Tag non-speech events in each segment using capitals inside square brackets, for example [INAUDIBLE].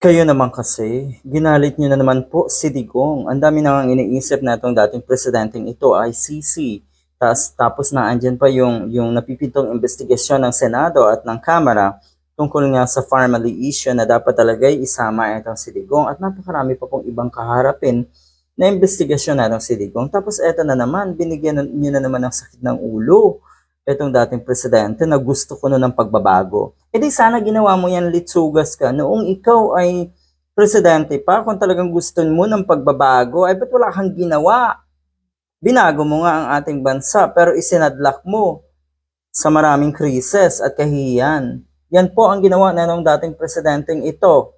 Kayo naman kasi, ginalit niyo na naman po si Digong. Ang dami nang iniisip na itong dating presidenteng ito ay CC. Tas, tapos na andyan pa yung, yung napipintong investigasyon ng Senado at ng Kamara tungkol nga sa family issue na dapat talaga isama itong si Digong. At napakarami pa pong ibang kaharapin na investigasyon na itong si Digong. Tapos eto na naman, binigyan niyo na naman ng sakit ng ulo itong dating presidente na gusto ko nun ng pagbabago. E di sana ginawa mo yan litsugas ka noong ikaw ay presidente pa kung talagang gusto mo ng pagbabago ay ba't wala kang ginawa? Binago mo nga ang ating bansa pero isinadlak mo sa maraming krises at kahihiyan. Yan po ang ginawa na nung dating presidenteng ito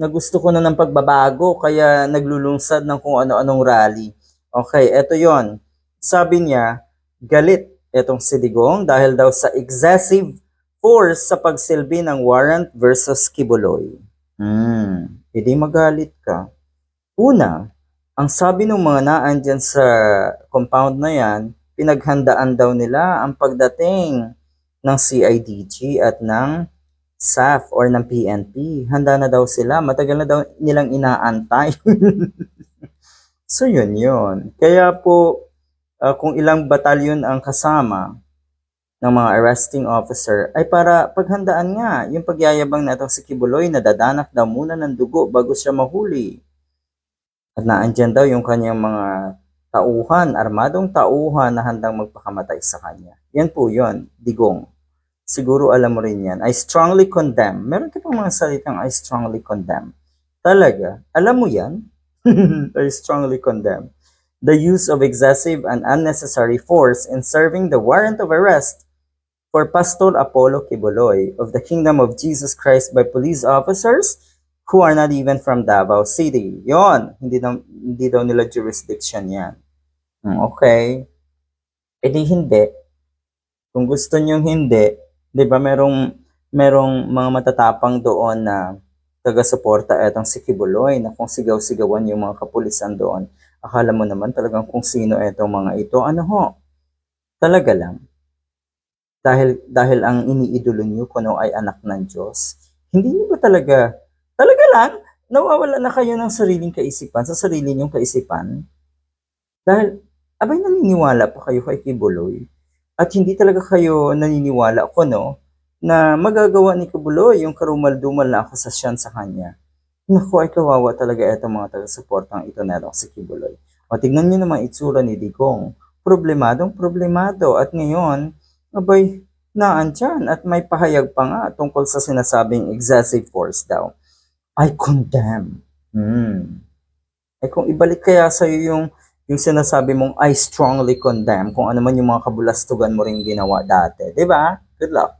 na gusto ko na ng pagbabago kaya naglulungsad ng kung ano-anong rally. Okay, eto yon. Sabi niya, galit etong si dahil daw sa excessive force sa pagsilbi ng warrant versus Kibuloy. Hmm, hindi magalit ka. Una, ang sabi ng mga naan dyan sa compound na yan, pinaghandaan daw nila ang pagdating ng CIDG at ng SAF or ng PNP. Handa na daw sila. Matagal na daw nilang inaantay. [LAUGHS] so yun yun. Kaya po, uh, kung ilang batalyon ang kasama ng mga arresting officer ay para paghandaan nga yung pagyayabang na itong si Kibuloy na dadanak daw muna ng dugo bago siya mahuli. At naandyan daw yung kanyang mga tauhan, armadong tauhan na handang magpakamatay sa kanya. Yan po yon digong. Siguro alam mo rin yan. I strongly condemn. Meron ka pang mga salitang I strongly condemn. Talaga, alam mo yan? [LAUGHS] I strongly condemn the use of excessive and unnecessary force in serving the warrant of arrest for Pastor Apollo Kibuloy of the Kingdom of Jesus Christ by police officers who are not even from Davao City. Yon, hindi daw, hindi daw nila jurisdiction yan. Hmm, Okay. E di hindi. Kung gusto nyo hindi, di ba merong, merong mga matatapang doon na taga-suporta etong si Kibuloy na kung sigaw-sigawan yung mga kapulisan doon. Akala mo naman talagang kung sino etong mga ito. Ano ho? Talaga lang. Dahil, dahil ang iniidolo niyo kuno ay anak ng Diyos. Hindi niyo ba talaga, talaga lang, nawawala na kayo ng sariling kaisipan, sa sarili niyong kaisipan? Dahil, abay naniniwala pa kayo kay Kibuloy. At hindi talaga kayo naniniwala kuno na magagawa ni Kibuloy yung karumal-dumal na akusasyon sa kanya. Naku, ay kawawa talaga itong mga taga-suportang ito na si Kibuloy. O tignan niyo naman itsura ni Digong. Problemadong problemado at ngayon, abay, naandyan at may pahayag pa nga tungkol sa sinasabing excessive force daw. I condemn. Hmm. Eh kung ibalik kaya sa'yo yung, yung sinasabi mong I strongly condemn kung ano man yung mga kabulastugan mo rin ginawa dati. ba? Good luck.